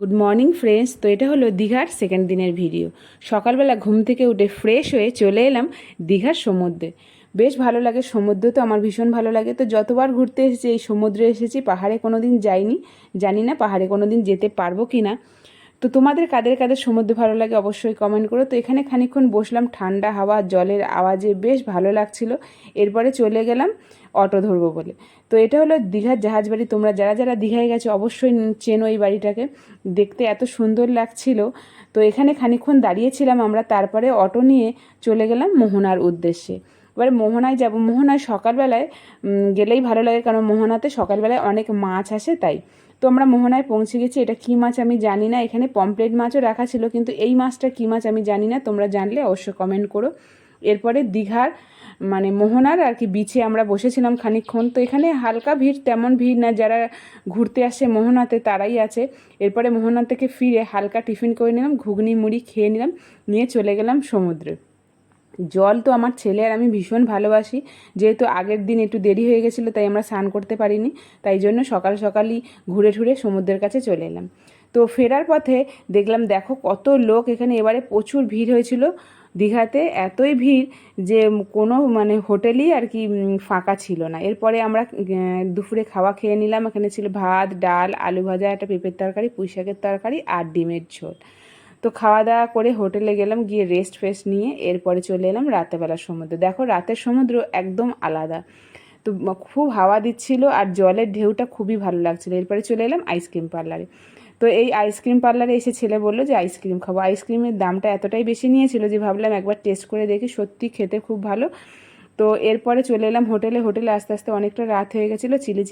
Good morning friends তো এটা হলো দীঘার সেকেন্ড দিনের ভিডিও সকালবেলা ঘুম থেকে উঠে ফ্রেশ হয়ে চলে এলাম দীঘার সমুদ্রে। বেশ ভালো লাগে, সমুদ্র তো আমার ভীষণ ভালো লাগে। তো যতবার ঘুরতে এসেছি, এই সমুদ্রে এসেছি, পাহাড়ে কোনো দিন যাইনি। জানি না পাহাড়ে কোনো দিন যেতে পারব কি না তো তোমাদের কাদের কাদের সমুদ্র ভালো লাগে অবশ্যই কমেন্ট করো। তো এখানে খানিকক্ষণ বসলাম, ঠান্ডা হাওয়া, জলের আওয়াজে বেশ ভালো লাগছিল। এরপরে চলে গেলাম অটো ধরবো বলে। তো এটা হলো দীঘার জাহাজ বাড়ি। তোমরা যারা যারা দীঘায় গেছো অবশ্যই চেনো এই বাড়িটাকে। দেখতে এত সুন্দর লাগছিল। তো এখানে খানিকক্ষণ দাঁড়িয়েছিলাম আমরা, তারপরে অটো নিয়ে চলে গেলাম মোহনার উদ্দেশ্যে। এবার মোহনায় যাব। মোহনায় সকালবেলায় গেলেই ভালো লাগে, কারণ মোহনাতে সকালবেলায় অনেক মাছ আসে, তাই। তো আমরা মোহনায় পৌঁছে গেছি। এটা কী মাছ আমি জানি না। এখানে পমপ্লেট মাছও রাখা ছিল, কিন্তু এই মাছটা কী মাছ আমি জানি না। তোমরা জানলে অবশ্যই কমেন্ট করো। এরপরে দীঘার মানে মোহনার আর কি বিচে আমরা বসেছিলাম খানিকক্ষণ। তো এখানে হালকা ভিড়, তেমন ভিড় না। যারা ঘুরতে আসে মোহনাতে, তারাই আছে। এরপরে মোহনা থেকে ফিরে হালকা টিফিন করে নিলাম, ঘুগনি মুড়ি খেয়ে নিলাম, নিয়ে চলে গেলাম সমুদ্রে। জল তো আমার ছেলে আর আমি ভীষণ ভালোবাসি। যেহেতু আগের দিন একটু দেরি হয়ে গেছিল, তাই আমরা স্নান করতে পারিনি। তাই জন্য সকাল সকালই ঘুরে ঠুরে সমুদ্রের কাছে চলে এলাম। তো ফেরার পথে দেখলাম, দেখো কত লোক এখানে। এবারে প্রচুর ভিড় হয়েছিল দীঘাতে। এতই ভিড় যে কোনো মানে হোটেলই আর কি ফাঁকা ছিল না। এরপরে আমরা দুপুরে খাওয়া খেয়ে নিলাম। এখানে ছিল ভাত, ডাল, আলু ভাজা, একটা পেঁপের তরকারি পুঁই শাকের তরকারি আর ডিমের ঝোল। তো খাওয়া দাওয়া করে হোটেলে গেলাম, গিয়ে রেস্ট ফেস্ট নিয়ে এরপরে চলে এলাম রাতেবেলার সমুদ্রে। দেখো রাতের সমুদ্র একদম আলাদা। তো খুব হাওয়া দিচ্ছিল আর জলের ঢেউটা খুবই ভালো লাগছিল। এরপরে চলে এলাম আইসক্রিম পার্লারে তো এই আইসক্রিম পার্লারে এসে ছেলে বলল যে আইসক্রিম খাব। আইসক্রিমের দামটা এতটাই বেশি নিয়েছিল যে, ভাবলাম একবার টেস্ট করে দেখি, সত্যি খেতে খুব ভালো। তো এরপরে চলে এলাম হোটেলে। হোটেলে আস্তে আস্তে অনেকটা রাত হয়ে গেছিল, চিলি